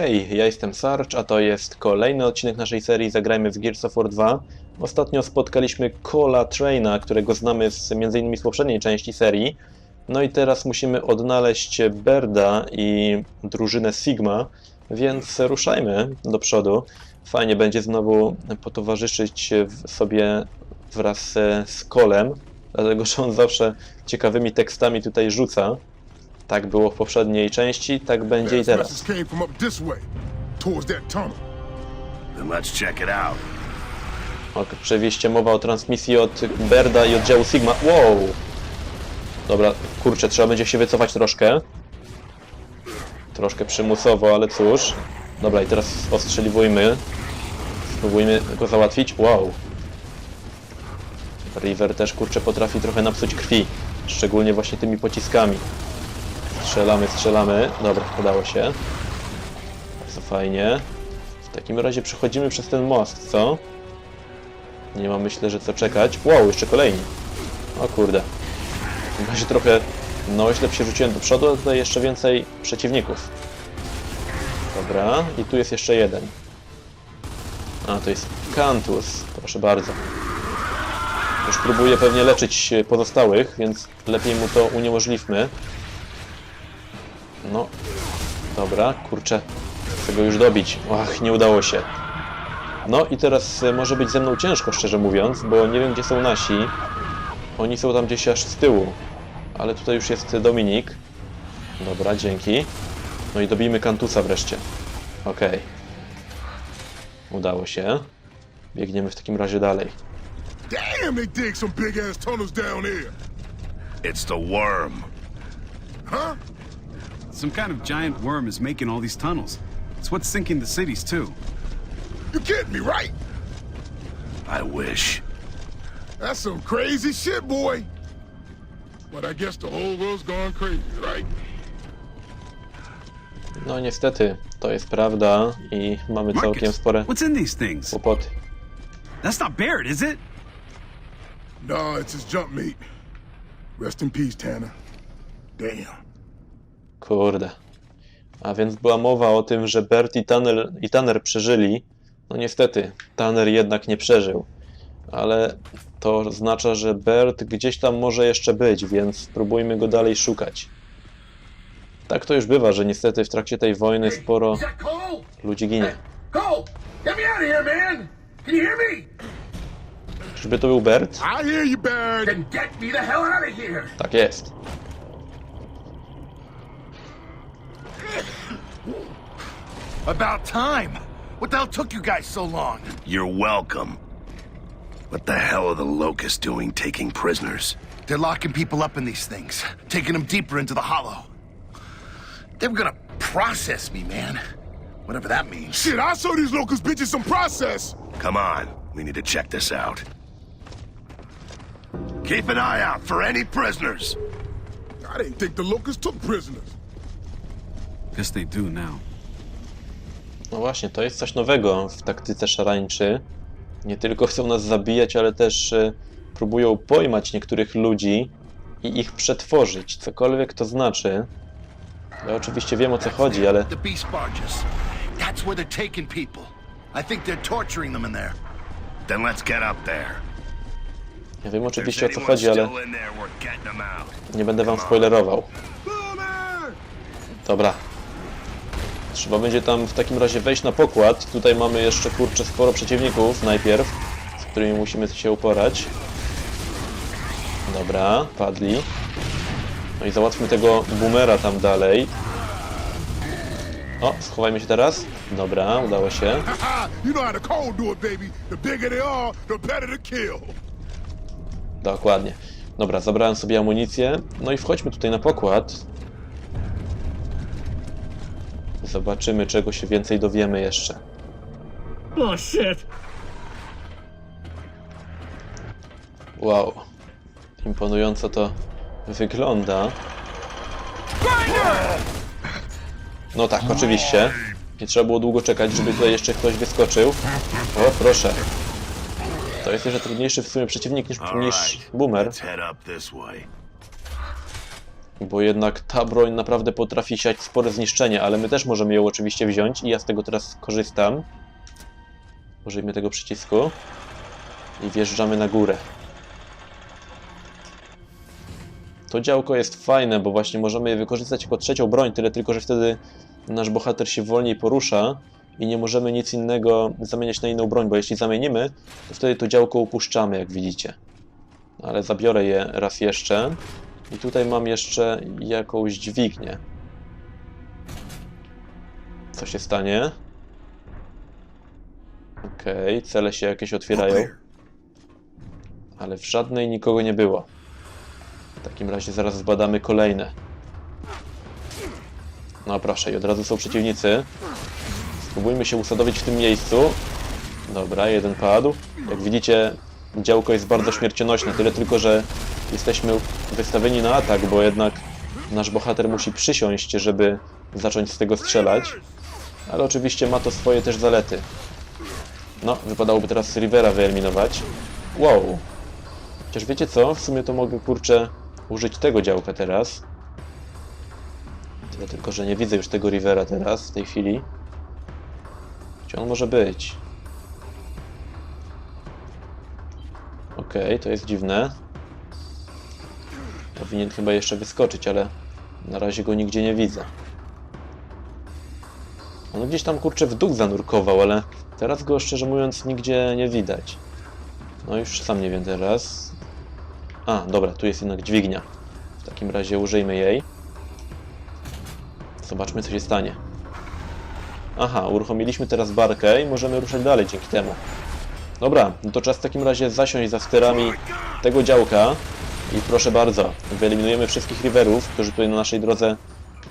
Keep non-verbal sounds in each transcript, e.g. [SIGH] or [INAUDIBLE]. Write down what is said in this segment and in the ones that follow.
Hej, ja jestem Sarge, a to jest kolejny odcinek naszej serii Zagrajmy w Gears of War 2. Ostatnio spotkaliśmy Cola Traina, którego znamy z, m.in. z poprzedniej części serii. No i teraz musimy odnaleźć Berda i drużynę Sigma, więc ruszajmy do przodu. Fajnie będzie znowu potowarzyszyć sobie wraz e, z Kolem, dlatego że on zawsze ciekawymi tekstami tutaj rzuca. Tak było w poprzedniej części, tak będzie i teraz. Ok, Oczywiście mowa o transmisji od Berda i oddziału Sigma. Wow! Dobra, kurczę, trzeba będzie się wycofać troszkę. Troszkę przymusowo, ale cóż. Dobra, i teraz ostrzeliwujmy. Spróbujmy go załatwić. Wow! River też, kurczę, potrafi trochę napsuć krwi. Szczególnie właśnie tymi pociskami. Strzelamy, strzelamy. Dobra, udało się. Bardzo fajnie. W takim razie przechodzimy przez ten most, co? Nie mam myślę, że co czekać. Wow, jeszcze kolejni. O kurde. W takim razie trochę, no źle się rzuciłem do przodu, a tutaj jeszcze więcej przeciwników. Dobra, i tu jest jeszcze jeden. A, to jest Kantus. Proszę bardzo. Już próbuje pewnie leczyć pozostałych, więc lepiej mu to uniemożliwmy. No, dobra, kurczę. Chcę go już dobić. Ach, nie udało się. No i teraz e, może być ze mną ciężko, szczerze mówiąc, bo nie wiem gdzie są nasi. Oni są tam gdzieś aż z tyłu. Ale tutaj już jest Dominik. Dobra, dzięki. No i dobijmy Kantusa wreszcie. Okej. Udało się. Biegniemy w takim razie dalej. Damn, they dig some big ass tunnels down here. It's the worm. Huh? Some kind of giant worm is making all these tunnels. It's what's sinking the cities, too. You kidding me, right? I wish. That's some crazy shit, boy. But I guess the whole world's gone crazy, right? No niestety, to jest prawda i mamy całkiem Marcus, spore what's in these things? kłopoty. That's not Barrett, is it? No, it's his jump meat. Rest in peace, Tanner. Damn. Kurde. A więc była mowa o tym, że Bert i Tanner, i Tanner przeżyli. No niestety, Tanner jednak nie przeżył. Ale to oznacza, że Bert gdzieś tam może jeszcze być, więc spróbujmy go dalej szukać. Tak to już bywa, że niestety w trakcie tej wojny sporo ludzi ginie. Czyżby to był Bert? I hear About time. What the hell took you guys so long? You're welcome. What the hell are the locusts doing taking prisoners? They're locking people up in these things, taking them deeper into the hollow. They were gonna process me, man. Whatever that means. Shit, I show these locust bitches some process. Come on, we need to check this out. Keep an eye out for any prisoners. I didn't think the locusts took prisoners. Guess they do now. No właśnie, to jest coś nowego w taktyce szarańczy. Nie tylko chcą nas zabijać, ale też e, próbują pojmać niektórych ludzi i ich przetworzyć, cokolwiek to znaczy. Ja oczywiście wiem o co chodzi, ale The beast barges. That's where they're taking people. I think they're torturing them in there. Then let's get up there. ja wiem oczywiście o co chodzi, ale nie będę wam spoilerował. Dobra. Trzeba będzie tam w takim razie wejść na pokład. Tutaj mamy jeszcze kurczę sporo przeciwników najpierw, z którymi musimy się uporać. Dobra, padli. No i załatwmy tego boomera tam dalej. O, schowajmy się teraz. Dobra, udało się. Dokładnie. Dobra, zabrałem sobie amunicję. No i wchodźmy tutaj na pokład. Zobaczymy, czego się więcej dowiemy jeszcze. Oh shit! Wow. Imponująco to wygląda. No tak, oczywiście. Nie trzeba było długo czekać, żeby tutaj jeszcze ktoś wyskoczył. O, proszę. To jest jeszcze trudniejszy w sumie przeciwnik niż, niż boomer. let's head up this way. Bo jednak ta broń naprawdę potrafi siać spore zniszczenie, ale my też możemy ją oczywiście wziąć i ja z tego teraz korzystam. Użyjmy tego przycisku i wjeżdżamy na górę. To działko jest fajne, bo właśnie możemy je wykorzystać jako trzecią broń, tyle tylko, że wtedy nasz bohater się wolniej porusza i nie możemy nic innego zamieniać na inną broń, bo jeśli zamienimy, to wtedy to działko upuszczamy, jak widzicie. Ale zabiorę je raz jeszcze. I tutaj mam jeszcze jakąś dźwignię. Co się stanie? Okej, cele się jakieś otwierają. Ale w żadnej nikogo nie było. W takim razie zaraz zbadamy kolejne. No proszę, i od razu są przeciwnicy. Spróbujmy się usadowić w tym miejscu. Dobra, jeden padł. Jak widzicie, działko jest bardzo śmiercionośne, tyle tylko, że jesteśmy wystawieni na atak, bo jednak nasz bohater musi przysiąść, żeby zacząć z tego strzelać. Ale oczywiście ma to swoje też zalety. No, wypadałoby teraz Rivera wyeliminować. Wow. Chociaż wiecie co? W sumie to mogę, kurczę, użyć tego działka teraz. Tyle tylko, że nie widzę już tego Rivera teraz, w tej chwili. Gdzie on może być? Okej, to jest dziwne. Powinien chyba jeszcze wyskoczyć, ale na razie go nigdzie nie widzę. On gdzieś tam kurczę w dół zanurkował, ale teraz go szczerze mówiąc nigdzie nie widać. No już sam nie wiem teraz. A, dobra, tu jest jednak dźwignia. W takim razie użyjmy jej. Zobaczmy co się stanie. Aha, uruchomiliśmy teraz barkę i możemy ruszać dalej dzięki temu. Dobra, no to czas w takim razie zasiąść za sterami tego działka i proszę bardzo, wyeliminujemy wszystkich riverów, którzy tutaj na naszej drodze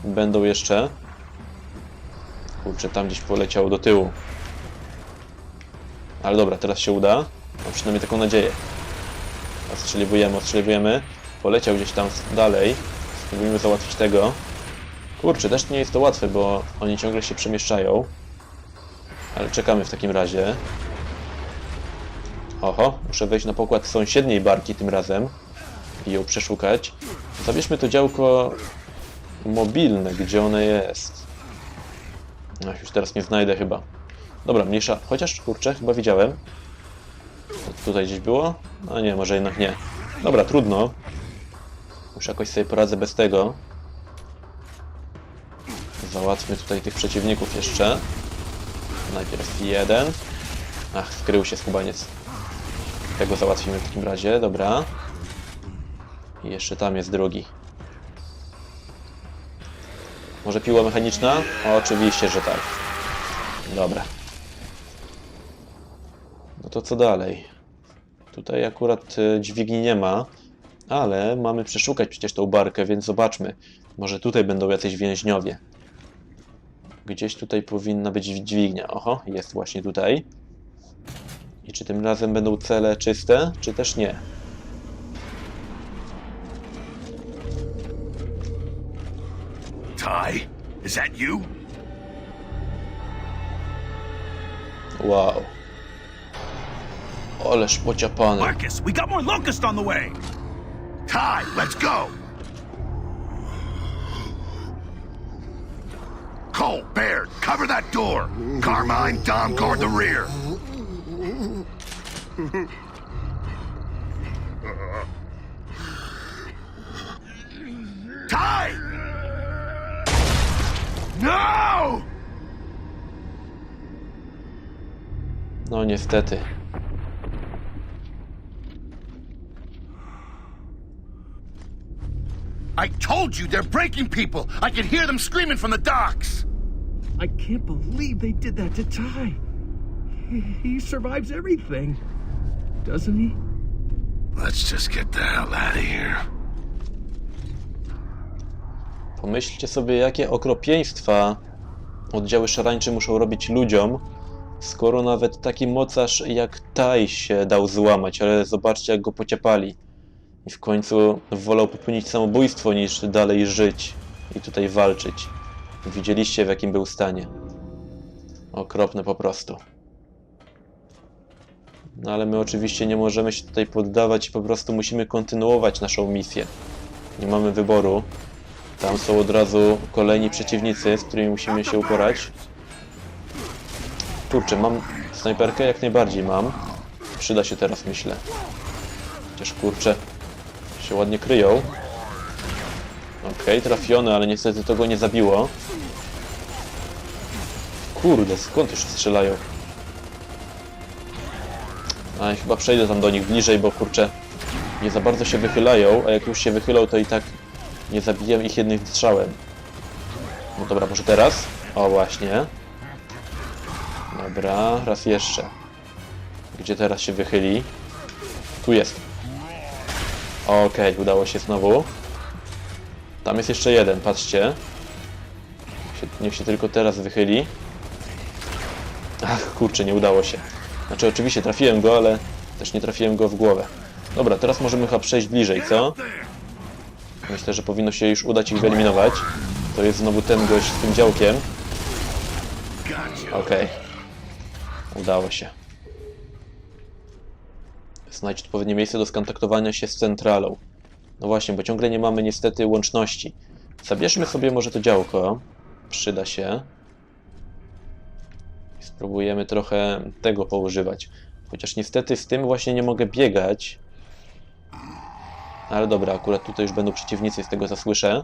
będą jeszcze. Kurczę, tam gdzieś poleciał do tyłu. Ale dobra, teraz się uda. Mam przynajmniej taką nadzieję. Ostrzeliwujemy, ostrzeliwujemy. Poleciał gdzieś tam dalej. Spróbujmy załatwić tego. Kurczę, też nie jest to łatwe, bo oni ciągle się przemieszczają. Ale czekamy w takim razie. Oho, muszę wejść na pokład sąsiedniej barki tym razem i ją przeszukać. Zabierzmy to działko mobilne, gdzie one jest. Ach, już teraz nie znajdę chyba. Dobra, mniejsza. Chociaż, kurczę, chyba widziałem. Tutaj gdzieś było? No nie, może jednak nie. Dobra, trudno. Już jakoś sobie poradzę bez tego. Załatwmy tutaj tych przeciwników jeszcze. Najpierw jeden. Ach, skrył się skubaniec. Tego załatwimy w takim razie, dobra. I jeszcze tam jest drugi. Może piła mechaniczna? Oczywiście, że tak. Dobra. No to co dalej? Tutaj akurat y, dźwigni nie ma, ale mamy przeszukać przecież tą barkę, więc zobaczmy. Może tutaj będą jacyś więźniowie. Gdzieś tutaj powinna być dźwignia. Oho, jest właśnie tutaj. I czy tym razem będą cele czyste, czy też nie? Ty, is that you? Wow. Ależ pociapany. Marcus, we got more locusts on the way. Ty, let's go. Cole, Baird, cover that door. Carmine, Dom, guard the rear. Ty! No! No niestety. I told you they're breaking people. I can hear them screaming from the docks. I can't believe they did that to Ty. He, he survives everything, doesn't he? Let's just get the hell out of here. Pomyślcie sobie, jakie okropieństwa oddziały szarańcze muszą robić ludziom, skoro nawet taki mocarz jak Taj się dał złamać, ale zobaczcie, jak go pociapali. I w końcu wolał popełnić samobójstwo, niż dalej żyć i tutaj walczyć. Widzieliście, w jakim był stanie. Okropne po prostu. No ale my oczywiście nie możemy się tutaj poddawać i po prostu musimy kontynuować naszą misję. Nie mamy wyboru. Tam są od razu kolejni przeciwnicy, z którymi musimy się uporać. Kurczę, mam snajperkę? Jak najbardziej mam. Przyda się teraz, myślę. Chociaż kurczę, się ładnie kryją. Okej, trafiony, ale niestety to go nie zabiło. Kurde, skąd już strzelają? A chyba przejdę tam do nich bliżej, bo kurczę, nie za bardzo się wychylają, a jak już się wychylą, to i tak nie zabiję ich jednym strzałem. No dobra, może teraz? O, właśnie. Dobra, raz jeszcze. Gdzie teraz się wychyli? Tu jest. Okej, udało się znowu. Tam jest jeszcze jeden, patrzcie. Niech się tylko teraz wychyli. Ach, kurczę, nie udało się. Znaczy, oczywiście trafiłem go, ale też nie trafiłem go w głowę. Dobra, teraz możemy chyba przejść bliżej, co? Myślę, że powinno się już udać ich wyeliminować. To jest znowu ten gość z tym działkiem. Okej. Udało się. Znajdź odpowiednie miejsce do skontaktowania się z centralą. No właśnie, bo ciągle nie mamy niestety łączności. Zabierzmy sobie może to działko. Przyda się. Spróbujemy trochę tego poużywać. Chociaż niestety z tym właśnie nie mogę biegać. Ale dobra, akurat tutaj już będą przeciwnicy, z tego co słyszę.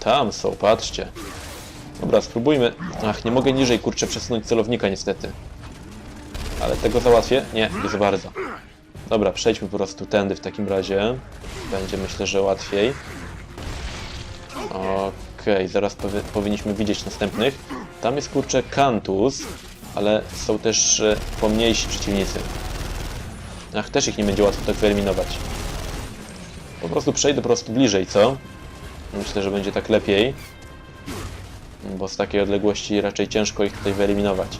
Tam są, patrzcie. Dobra, spróbujmy. Ach, nie mogę niżej, kurczę, przesunąć celownika niestety. Ale tego załatwię? Nie, nie za bardzo. Dobra, przejdźmy po prostu tędy w takim razie. Będzie myślę, że łatwiej. Okej, zaraz powi powinniśmy widzieć następnych. Tam jest kurczę Kantus, ale są też e, pomniejsi przeciwnicy. Ach, też ich nie będzie łatwo tak wyeliminować. Po prostu przejdę po prostu bliżej, co? Myślę, że będzie tak lepiej. Bo z takiej odległości raczej ciężko ich tutaj wyeliminować.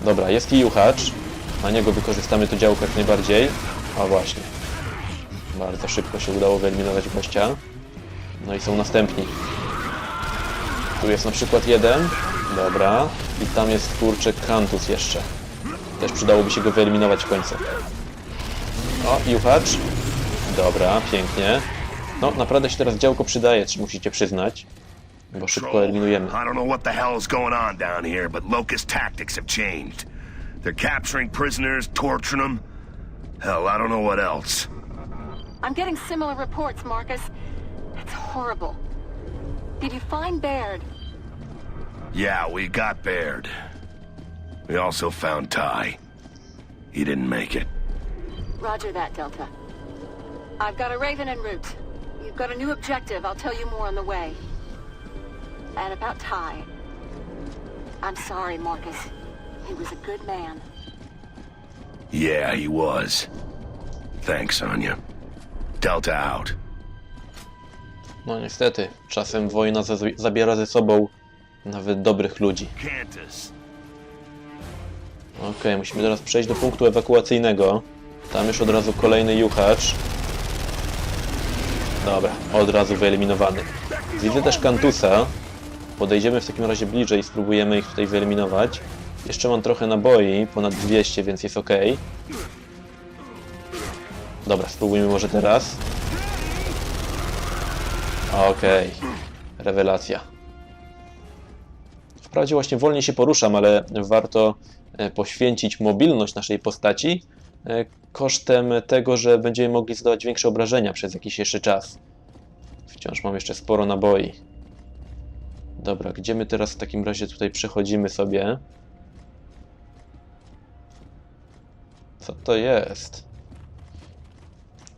Dobra, jest i juchacz. Na niego wykorzystamy to działko jak najbardziej. A właśnie. Bardzo szybko się udało wyeliminować gościa. No i są następni. Tu jest na przykład jeden. Dobra. I tam jest kurczę Kantus jeszcze. Też przydałoby się go wyeliminować w końcu. O, juchacz. Dobra, pięknie. No, naprawdę się teraz działko przydaje, czy musicie przyznać. Bo szybko eliminujemy. I don't know what the hell is going on down here, but Locust tactics have changed. They're capturing prisoners, torturing them. Hell, I don't know what else. I'm getting similar reports, Marcus. It's horrible. Did you find Baird? Yeah, we got Baird. We also found Ty. He didn't make it. Roger that, Delta. I've got a Raven en route. You've got a new objective. I'll tell you more on the way. And about Ty. I'm sorry, Marcus. He was a good man. Yeah, he was. Thanks, Anya. Delta out. No niestety, czasem wojna za- zabiera ze sobą nawet dobrych ludzi. Okej, musimy teraz przejść do punktu ewakuacyjnego. Tam już od razu kolejny juchacz. Dobra, od razu wyeliminowany. Widzę też Kantusa. Podejdziemy w takim razie bliżej i spróbujemy ich tutaj wyeliminować. Jeszcze mam trochę naboi, ponad 200, więc jest ok. Dobra, spróbujmy może teraz. Okej, rewelacja. Wprawdzie właśnie wolniej się poruszam, ale warto e, poświęcić mobilność naszej postaci e, kosztem tego, że będziemy mogli zadawać większe obrażenia przez jakiś jeszcze czas. Wciąż mam jeszcze sporo naboi. Dobra, gdzie my teraz w takim razie tutaj przechodzimy sobie? Co to jest?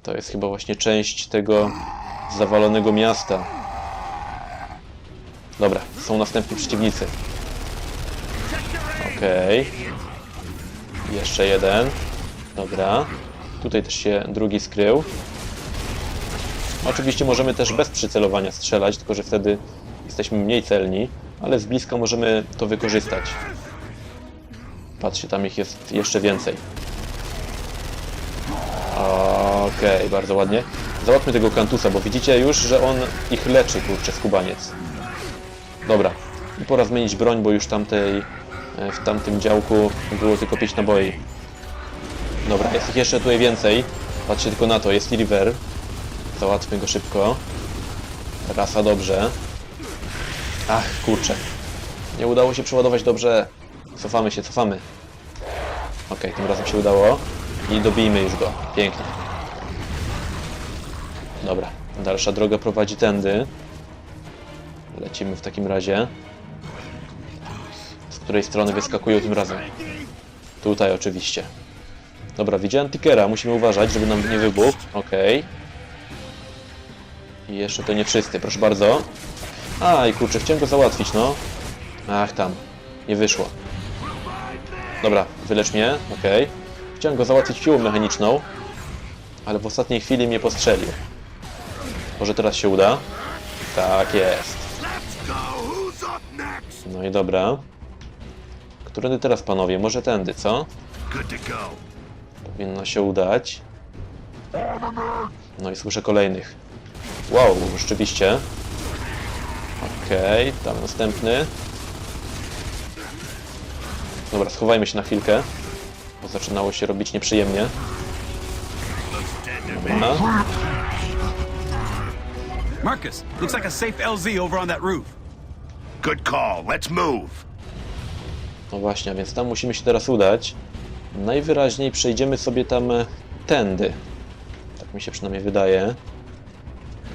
To jest chyba właśnie część tego zawalonego miasta. Dobra, są następni przeciwnicy. Okej. Jeszcze jeden. Dobra. Tutaj też się drugi skrył. Oczywiście możemy też bez przycelowania strzelać, tylko że wtedy jesteśmy mniej celni, ale z bliska możemy to wykorzystać. Patrzcie, tam ich jest jeszcze więcej. Okej, bardzo ładnie. Załatwmy tego kantusa, bo widzicie już, że on ich leczy, kurczę, skubaniec. Dobra. Pora zmienić broń, bo już tamtej, e, w tamtym działku było tylko 5 naboi. Dobra, jest ich jeszcze tutaj więcej. Patrzcie tylko na to, jest River. Załatwmy go szybko. Rasa dobrze. Ach, kurczę. Nie udało się przeładować dobrze. Cofamy się, cofamy. Okej, tym razem się udało. I dobijmy już go. Pięknie. Dobra, dalsza droga prowadzi tędy. Lecimy w takim razie. Z której strony wyskakują tym razem? Tutaj oczywiście. Dobra, widziałem Tickera, musimy uważać, żeby nam nie wybuchł. Okej. I jeszcze to nie wszyscy, proszę bardzo. Aj, kurczę, chciałem go załatwić, no. Ach, tam. Nie wyszło. Dobra, wylecz mnie, okej. Chciałem go załatwić piłą mechaniczną, ale w ostatniej chwili mnie postrzelił. Może teraz się uda? Tak jest. No i dobra. Którędy teraz, panowie? Może tędy, co? Good to go. Powinno się udać. No i słyszę kolejnych. Wow, rzeczywiście. Okej, tam następny. Dobra, schowajmy się na chwilkę, bo zaczynało się robić nieprzyjemnie. Dobra. Marcus, looks like a safe LZ over on that roof. Good call. Let's move. No właśnie, a więc tam musimy się teraz udać. Najwyraźniej przejdziemy sobie tam e, tędy. Tak mi się przynajmniej wydaje.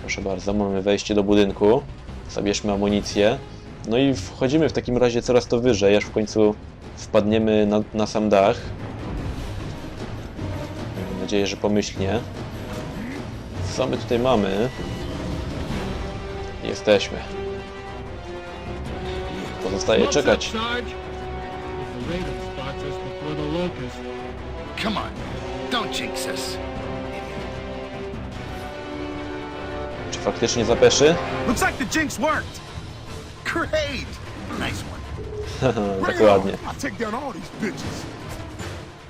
Proszę bardzo, mamy wejście do budynku. Zabierzmy amunicję. No i wchodzimy w takim razie coraz to wyżej, aż w końcu wpadniemy na, na sam dach. Mam nadzieję, że pomyślnie. Co my tutaj mamy? Jesteśmy. The Locust. Come on. Don't jinx us. Czy faktycznie zapeszy? Looks like the jinx worked. Great. Nice one. [LAUGHS] Dokładnie.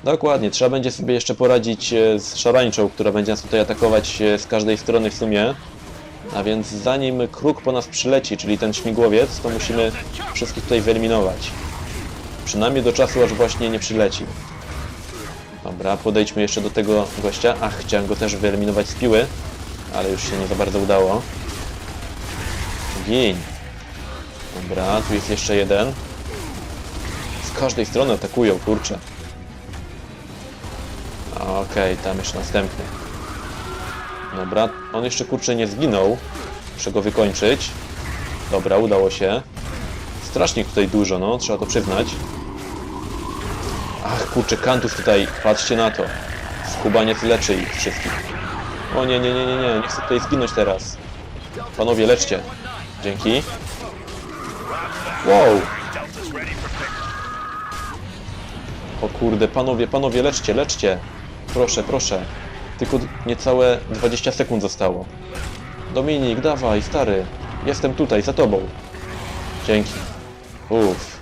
Dokładnie, trzeba będzie sobie jeszcze poradzić e, z szarańczą, która będzie nas tutaj atakować e, z każdej strony w sumie. A więc zanim kruk po nas przyleci, czyli ten śmigłowiec, to musimy wszystkich tutaj wyeliminować. Przynajmniej do czasu, aż właśnie nie przyleci. Dobra, podejdźmy jeszcze do tego gościa. Ach, chciałem go też wyeliminować z piły, ale już się nie za bardzo udało. Gin. Dobra, tu jest jeszcze jeden. Z każdej strony atakują, kurczę. Okej, tam jeszcze następny. Dobra, on jeszcze kurczę nie zginął. Muszę go wykończyć. Dobra, udało się. Strasznie tutaj dużo, no, trzeba to przyznać. Ach, kurczę, kantów tutaj, patrzcie na to. Skubaniec leczy ich wszystkich. O nie, nie, nie, nie, nie, nie chcę tutaj zginąć teraz. Panowie, leczcie. Dzięki. Wow! O kurde, panowie, panowie, leczcie, leczcie. Proszę, proszę. Tylko niecałe 20 sekund zostało. Dominik, dawaj, stary. Jestem tutaj, za tobą. Dzięki. Uff.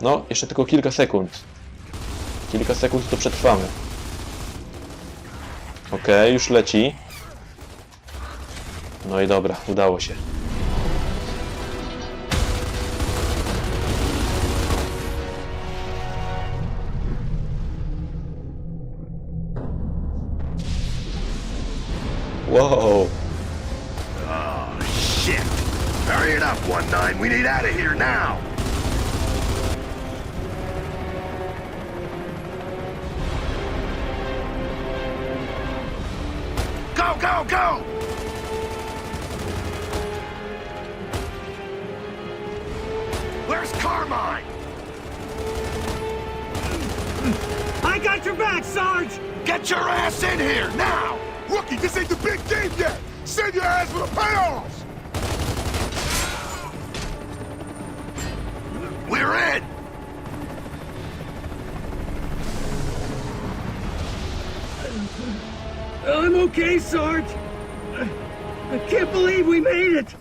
No, jeszcze tylko kilka sekund. Kilka sekund to przetrwamy. Okej, już leci. No i dobra, udało się. Wow. Oh, shit. Hurry it up, 1-9. We need out of here now. Go, go, go! Where's Carmine? I got your back, Sarge! Get your ass in here now! Rookie, this ain't the big game yet. Send your ass for the payoffs. We're in! I'm okay, Sarge. I can't believe we made it.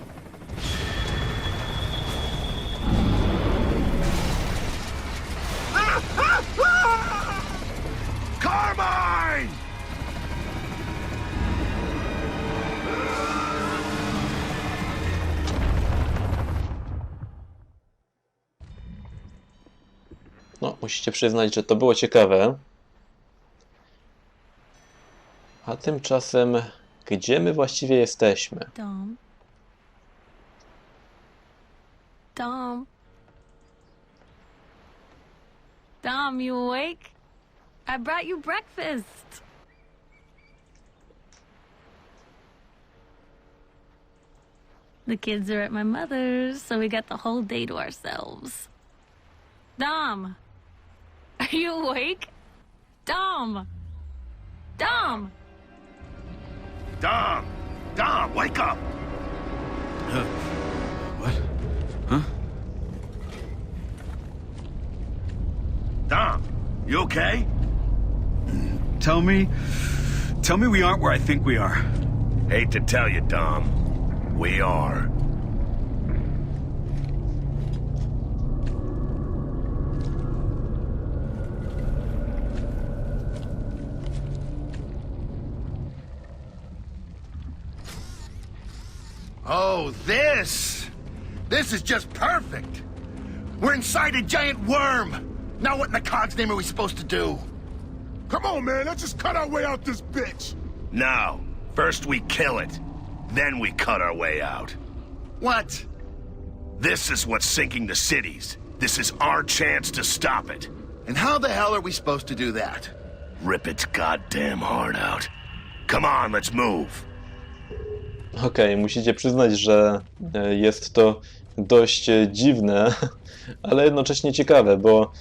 No, musicie przyznać, że to było ciekawe. A tymczasem, gdzie my właściwie jesteśmy? Dom. Dom. Dom, you awake? I brought you breakfast. The kids are at my mother's, so we got the whole day to ourselves. Dom! Are you awake? Dom! Dom! Dom! Dom, wake up! What? Huh? Dom, you okay? Tell me. Tell me we aren't where I think we are. Hate to tell you, Dom. We are. Oh, this! This is just perfect! We're inside a giant worm! Now what in the cog's name are we supposed to do? Come on, man. Let's just cut our way out this bitch. No. First we kill it. Then we cut our way out. What? This is what's sinking the cities. This is our chance to stop it. And how the hell are we supposed to do that? Rip its goddamn heart out. Come on, let's move. Okej, musicie przyznać, że e, jest to dość e, dziwne, [LAUGHS] ale jednocześnie ciekawe, bo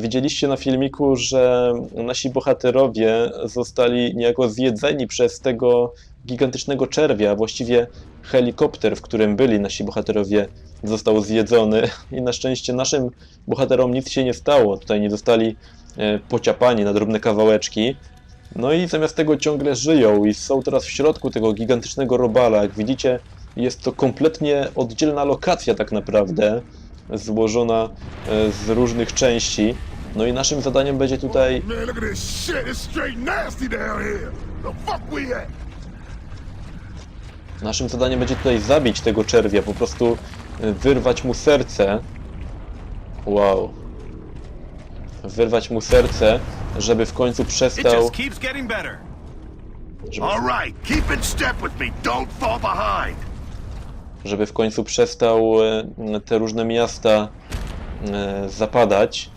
widzieliście na filmiku, że nasi bohaterowie zostali niejako zjedzeni przez tego gigantycznego czerwia. Właściwie helikopter, w którym byli nasi bohaterowie, został zjedzony [LAUGHS] i na szczęście naszym bohaterom nic się nie stało. Tutaj nie zostali e, pociapani na drobne kawałeczki. No i zamiast tego ciągle żyją i są teraz w środku tego gigantycznego robala. Jak widzicie, jest to kompletnie oddzielna lokacja tak naprawdę, złożona e, z różnych części. No i naszym zadaniem będzie tutaj at? Naszym zadaniem będzie tutaj zabić tego czerwia, po prostu e, wyrwać mu serce. Wow. Wyrwać mu serce, żeby w końcu przestał. Żeby, w końcu przestał e, te różne miasta e, zapadać.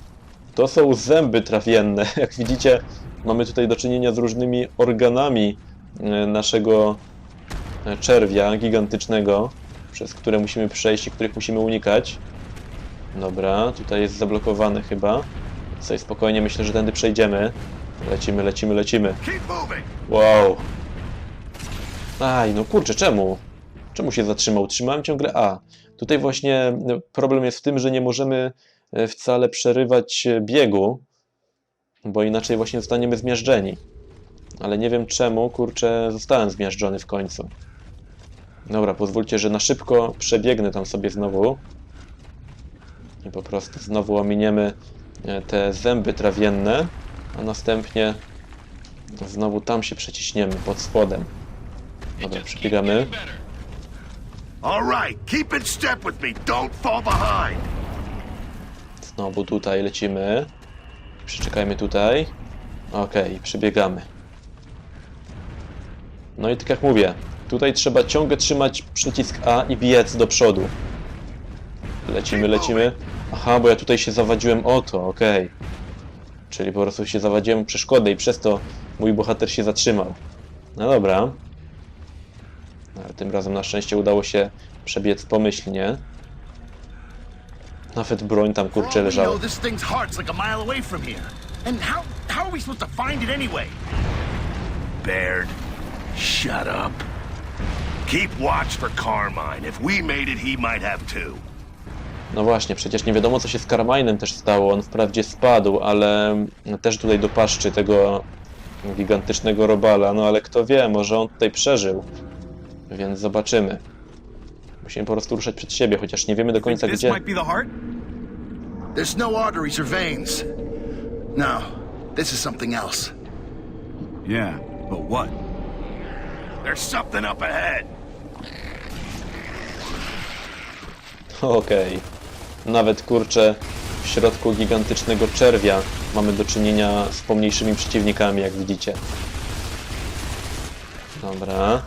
To są zęby trawienne. [LAUGHS] Jak widzicie, mamy tutaj do czynienia z różnymi organami e, naszego czerwia gigantycznego, przez które musimy przejść i których musimy unikać. Dobra, tutaj jest zablokowany chyba. Sobie spokojnie, myślę, że tędy przejdziemy. Lecimy, lecimy, lecimy. Wow. Aj, no kurczę, czemu? Czemu się zatrzymał? Trzymałem ciągle A. Tutaj właśnie e, problem jest w tym, że nie możemy e, wcale przerywać e, biegu, bo inaczej właśnie zostaniemy zmiażdżeni. Ale nie wiem czemu, kurczę, zostałem zmiażdżony w końcu. Dobra, pozwólcie, że na szybko przebiegnę tam sobie znowu. I po prostu znowu ominiemy te zęby trawienne, a następnie Znowu tam się przeciśniemy, pod spodem. Dobra, przebiegamy. Znowu tutaj lecimy. Przeczekajmy tutaj. Okej, przebiegamy. No i tak jak mówię, tutaj trzeba ciągle trzymać przycisk A i biec do przodu. Lecimy, lecimy. Aha, bo ja tutaj się zawadziłem o to, okej. Czyli po prostu się zawadziłem przeszkodę i przez to mój bohater się zatrzymał. No dobra. Ale tym razem na szczęście udało się przebiec pomyślnie. Nawet broń tam kurczę leżała. Baird, shut up. Keep watch for Carmine. If we made it, he might have too. No właśnie, przecież nie wiadomo co się z Carmine'em też stało. On wprawdzie spadł, ale też tutaj do paszczy tego gigantycznego robala. No ale kto wie, może on tutaj przeżył. Więc zobaczymy. Musimy po prostu ruszać przed siebie, chociaż nie wiemy do końca gdzie. There's no arteries or veins. No, this is something else. Yeah, but what? There's something up ahead. Okej. Nawet kurczę, w środku gigantycznego czerwia mamy do czynienia z pomniejszymi przeciwnikami, jak widzicie. Dobra.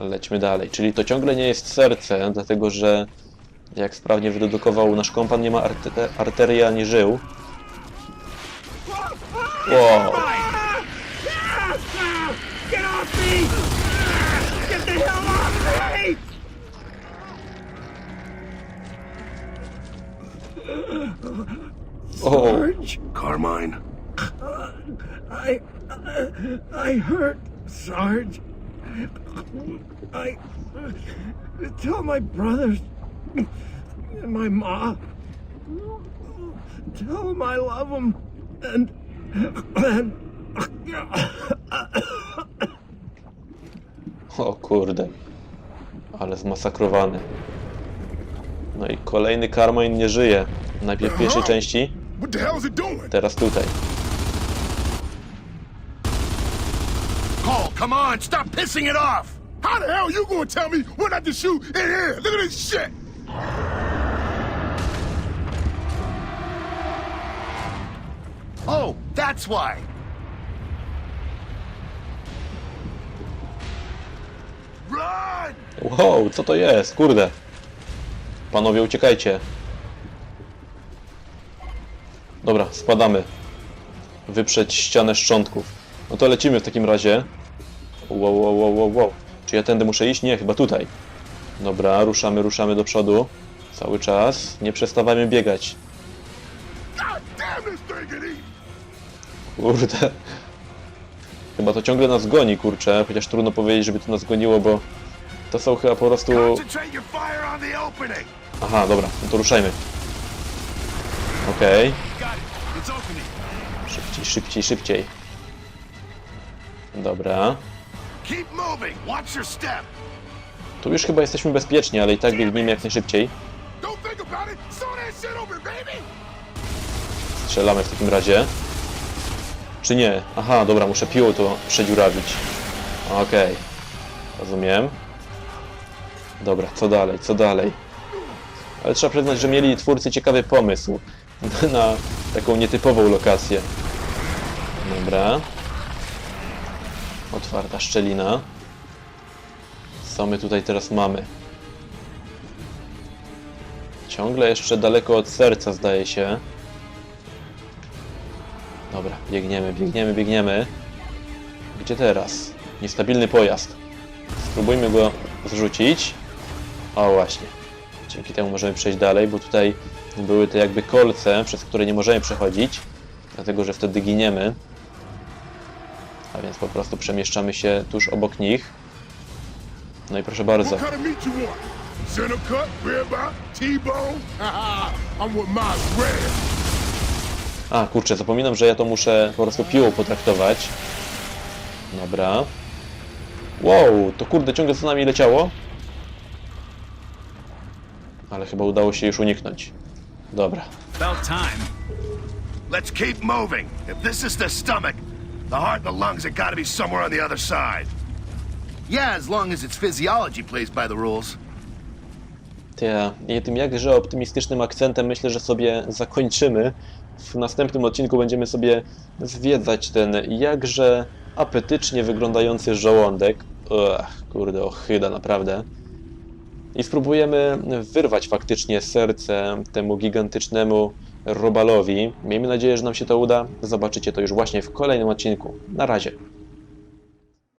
Lećmy dalej. Czyli to ciągle nie jest serce, dlatego że jak sprawnie wydedukował nasz kompan, nie ma arte arterii ani żył. Wow. O, Sarge, oh. Carmine? I, I hurt, Sarge. I tell my brothers and my ma. Tell them I love them, and and o kurde. Ale zmasakrowany. No i kolejny Carmine nie żyje. Najpierw w pierwszej części, teraz tutaj. Cole, come on, stop pissing it off! How the hell you gonna tell me when not to shoot in here? Look at this shit. Oh, that's why. Run! Wow, co to jest? Kurde. Panowie, uciekajcie. Dobra, spadamy. Wyprzeć ścianę szczątków. No to lecimy w takim razie. Wow, wow, wow, wow, wow. Czy ja tędy muszę iść? Nie, chyba tutaj. Dobra, ruszamy, ruszamy do przodu. Cały czas. Nie przestawajmy biegać. Kurde. Chyba to ciągle nas goni, kurczę. Chociaż trudno powiedzieć, żeby to nas goniło, bo to są chyba po prostu... Aha, dobra, no to ruszajmy. Okej. Opening. Szybciej, szybciej, szybciej. Dobra. Tu już chyba jesteśmy bezpieczni, ale i tak biegnijmy jak najszybciej. Strzelamy w takim razie. Czy nie? Aha, dobra, muszę piłą to przedziurawić. Okej. Rozumiem. Dobra, co dalej, co dalej? Ale trzeba przyznać, że mieli twórcy ciekawy pomysł [LAUGHS] na taką nietypową lokację. Dobra. Otwarta szczelina. Co my tutaj teraz mamy? Ciągle jeszcze daleko od serca, zdaje się. Dobra, biegniemy, biegniemy, biegniemy. Gdzie teraz? Niestabilny pojazd. Spróbujmy go zrzucić. O, właśnie. Dzięki temu możemy przejść dalej, bo tutaj były te jakby kolce, przez które nie możemy przechodzić, dlatego że wtedy giniemy. A więc po prostu przemieszczamy się tuż obok nich. No i proszę bardzo. Center cut, ribeye, T-bone? I'm with. A, kurczę, zapominam, że ja to muszę po prostu piłą potraktować. Dobra. Wow, to kurde ciągle za nami leciało. Ale chyba udało się już uniknąć. Dobra. About time. Let's keep moving. If this is the stomach, the heart and the lungs have got to be somewhere on the other side. Yeah, as long as its physiology plays by the rules. Ja, i tym jakże optymistycznym akcentem myślę, że sobie zakończymy. W następnym odcinku będziemy sobie zwiedzać ten jakże apetycznie wyglądający żołądek. Ach, kurde, ochyda naprawdę. I spróbujemy wyrwać faktycznie serce temu gigantycznemu robalowi. Miejmy nadzieję, że nam się to uda. Zobaczycie to już właśnie w kolejnym odcinku. Na razie.